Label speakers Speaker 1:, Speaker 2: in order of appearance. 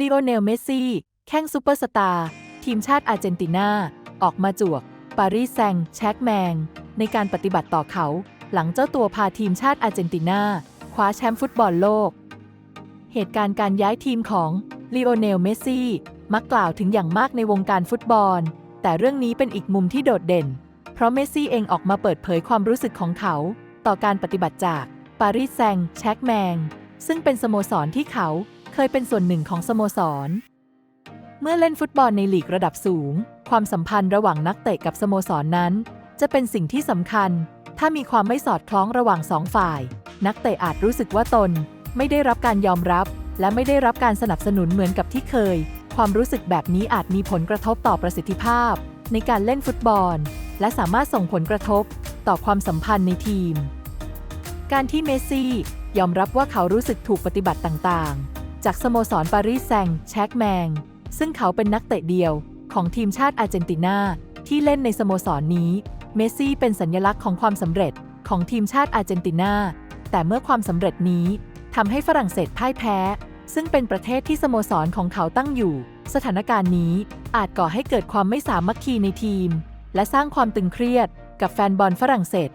Speaker 1: ลีโอเนล เมสซี่ แข้งซูเปอร์สตาร์ ทีมชาติอาร์เจนตินา ออกมาจวก ปารีสแซงต์แชร์กแมง ในการปฏิบัติต่อเขา หลังเจ้าตัวพาทีมชาติอาร์เจนตินา คว้าแชมป์ฟุตบอลโลก เหตุการณ์การย้ายทีมของลีโอเนล เมสซี่ มักกล่าวถึงอย่างมากในวงการฟุตบอล แต่เรื่องนี้เป็นอีกมุมที่โดดเด่น เพราะเมสซี่เองออกมาเปิดเผยความรู้สึกของเขา ต่อการปฏิบัติจากปารีสแซงต์แชร์กแมงซึ่งเป็นสโมสรที่เขา เคยเป็นส่วนหนึ่งของสโมสร เมื่อเล่นฟุตบอลในลีกระดับสูง ความสัมพันธ์ระหว่างนักเตะกับสโมสรนนั้น จะเป็นสิ่งที่สำคัญ ถ้ามีความไม่สอดคล้องระหว่างสองฝ่าย นักเตะอาจรู้สึกว่าตน ไม่ได้รับการยอมรับ และไม่ได้รับการสนับสนุนเหมือนกับที่เคย ความรู้สึกแบบนี้อาจมีผลกระทบต่อประสิทธิภาพ ในการเล่นฟุตบอล และสามารถส่งผลกระทบ ต่อความสัมพันธ์ในทีม การที่เมสซี่ยอมรับว่าเขารู้สึกถูกปฏิบัติต่างๆ จากสโมสรปารีสแซงต์แชร์กแมง ซึ่งเขาเป็นนักเตะเดียวของทีมชาติอาร์เจนตินาที่เล่นในสโมสรนนี้ เมสซี่เป็นสัญลักษณ์ของความสำเร็จของทีมชาติอาร์เจนตินา แต่เมื่อความสำเร็จนี้ทำให้ฝรั่งเศสพ่ายแพ้ ซึ่งเป็นประเทศที่สโมสรของเขาตั้งอยู่ สถานการณ์นี้อาจก่อให้เกิดความไม่สามัคคีในทีม และสร้างความตึงเครียดกับแฟนบอลฝรั่งเศส